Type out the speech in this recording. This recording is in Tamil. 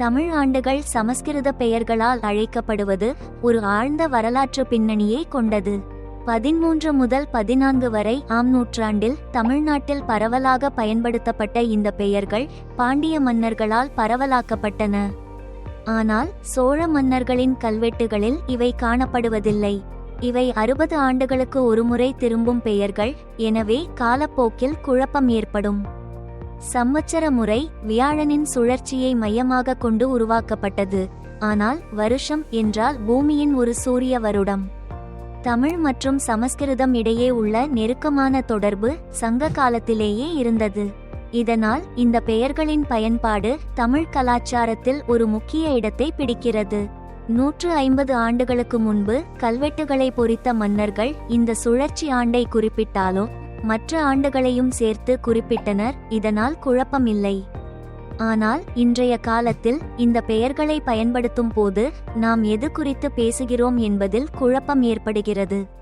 தமிழ் ஆண்டுகள் சமஸ்கிருத பெயர்களால் அழைக்கப்படுவது ஒரு ஆழ்ந்த வரலாற்று பின்னணியை கொண்டது. பதிமூன்று முதல் பதினான்கு வரை ஆம் நூற்றாண்டில் தமிழ்நாட்டில் பரவலாக பயன்படுத்தப்பட்ட இந்த பெயர்கள் பாண்டிய மன்னர்களால் பரவலாக்கப்பட்டன. ஆனால் சோழ மன்னர்களின் கல்வெட்டுகளில் இவை காணப்படுவதில்லை. இவை அறுபது ஆண்டுகளுக்கு ஒருமுறை திரும்பும் பெயர்கள் எனவே காலப்போக்கில் குழப்பம் ஏற்படும். சம்வத்சர முறை வியாழனின் சுழற்சியை மையமாக கொண்டு உருவாக்கப்பட்டது. ஆனால் வருஷம் என்றால் பூமியின் ஒரு சூரிய வருடம். தமிழ் மற்றும் சமஸ்கிருதம் இடையே உள்ள நெருக்கமான தொடர்பு சங்க காலத்திலேயே இருந்தது. இதனால் இந்த பெயர்களின் பயன்பாடு தமிழ் கலாச்சாரத்தில் ஒரு முக்கிய இடத்தை பிடிக்கிறது. நூற்று ஐம்பது ஆண்டுகளுக்கு முன்பு கல்வெட்டுகளை பொறித்த மன்னர்கள் இந்த சுழற்சி ஆண்டை குறிப்பிட்டாலும் மற்ற ஆண்டுகளையும் சேர்த்து குறிப்பிட்டனர் இதனால் குழப்பமில்லை. ஆனால் இன்றைய காலத்தில் இந்த பெயர்களை பயன்படுத்தும் போது நாம் எது குறித்து பேசுகிறோம் என்பதில் குழப்பம் ஏற்படுகிறது.